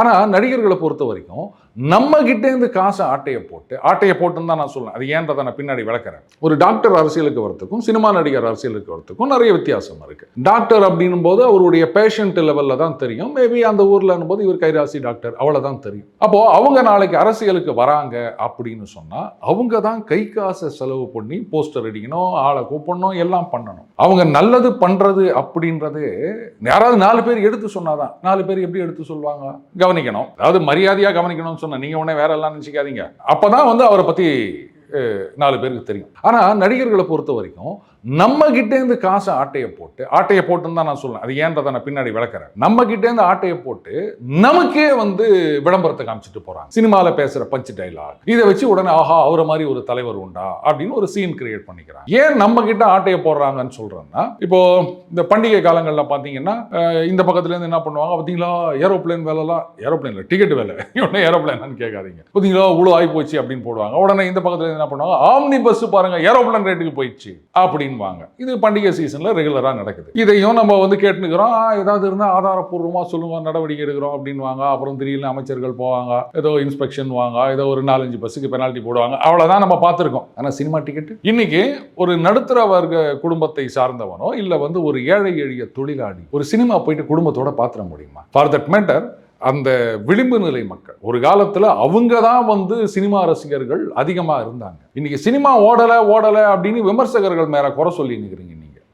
ஆனா நடிகர்களை பொறுத்த வரைக்கும் நம்ம கிட்டேருந்து காசை ஆட்டையை போட்டு ஆட்டையை போட்டுன்னு தான் நான் சொல்லுவேன் அது ஏன்றதை நான் பின்னாடி விளக்குறேன். ஒரு டாக்டர் அரசியலுக்கு வரத்துக்கும் சினிமா நடிகர் அரசியலுக்கு வரத்துக்கும் நிறைய வித்தியாசம் இருக்கு. டாக்டர் அப்படின்னும் போது அவருடைய பேஷண்ட் லெவல்ல தான் தெரியும். மேபி அந்த ஊரில் போது இவர் கைராசி டாக்டர் அவ்வளவுதான் தெரியும். அப்போ அவங்க நாளைக்கு அரசியலுக்கு வராங்க அப்படின்னு சொன்னா அவங்க தான் கை காசை செலவு பண்ணி போஸ்டர் அடிக்கணும் ஆளை கூப்பிடணும் எல்லாம் பண்ணணும். அவங்க நல்லது பண்றது அப்படின்றது யாராவது நாலு பேர் எடுத்து சொன்னாதான். நாலு பேர் எப்படி எடுத்து சொல்லுவாங்க? கவனிக்கணும். அதாவது மரியாதையா கவனிக்கணும்னு சொன்ன நீங்க உடனே வேற எல்லாம் நினைச்சுக்காதீங்க. அப்பதான் வந்து அவரை பத்தி நாலு பேருக்கு தெரியும். ஆனால் நடிகர்களை பொறுத்த வரைக்கும் நம்ம கிட்டேருந்து காசை ஆட்டையை போட்டு ஆட்டையை போட்டுன்னு தான் நான் சொல்லுவேன் அது ஏன்றதை நான் பின்னாடி விளக்குறேன். நம்ம கிட்டேருந்து ஆட்டையை போட்டு நமக்கே வந்து விளம்பரத்தை காமிச்சிட்டு போறாங்க. சினிமாவில் பேசுகிற பஞ்ச் டைலாக் இதை வச்சு உடனே ஆஹா அவரை மாதிரி ஒரு தலைவர் உண்டா? அப்படின்னு ஒரு சீன் கிரியேட் பண்ணிக்கிறாங்க. ஏன் நம்ம கிட்ட ஆட்டையை போடுறாங்கன்னு சொல்றேன்னா இப்போ இந்த பண்டிகை காலங்களில் பார்த்தீங்கன்னா இந்த பக்கத்துல இருந்து என்ன பண்ணுவாங்க? பார்த்தீங்களா ஏரோப்ளேன் வேலைலாம் ஏரோப்ளேன்ல டிக்கெட் வேலை. இவனே ஏரோப்ளேனான்னு கேட்காதீங்க. பார்த்தீங்களா இவ்வளோ ஆகி போச்சு அப்படின்னு போடுவாங்க. உடனே இந்த பக்கத்துல என்ன பண்ணுவாங்க? ஆம்னி பஸ் பாருங்க ஏரோப்ளேன் ரேட்டுக்கு போயிடுச்சு. அப்படின்வாங்க இது பண்டிகை சீசன்ல ரெகுலரா நடக்குது. இதையும் நம்ம வந்து கேட்டுக்கிறோம் ஏதாவது இருந்தால் ஆதாரப்பூர்வமா சொல்லுங்க நடவடிக்கை எடுக்கிறோம் அப்படின்வாங்க அப்புறம் திடீர்னு அமைச்சர்கள் போவாங்க. ஏதோ இன்ஸ்பெக்ஷன் வாங்க. ஏதோ ஒரு நாலஞ்சு பஸ்ஸுக்கு பெனால்ட்டி போடுவாங்க. அவ்வளவுதான் நம்ம பார்த்துருக்கோம். ஆனா சினிமா டிக்கெட் இன்னைக்கு ஒரு நடுத்தர வர்க்க குடும்பத்தை சார்ந்தவனோ இல்ல வந்து ஒரு ஏழை எளிய தொழிலாளி ஒரு சினிமா போயிட்டு குடும்பத்தோட பாத்திர முடியுமா? ஃபார் தட் மேட்டர் அந்த விளிம்பு நிலை மக்கள். ஒரு காலத்தில் அவங்க தான் வந்து சினிமா ரசிகர்கள் அதிகமாக இருந்தாங்க. இன்னைக்கு சினிமா ஓடலை ஓடலை அப்படின்னு விமர்சகர்கள் மேலே குறை சொல்லி நிற்கிறீங்க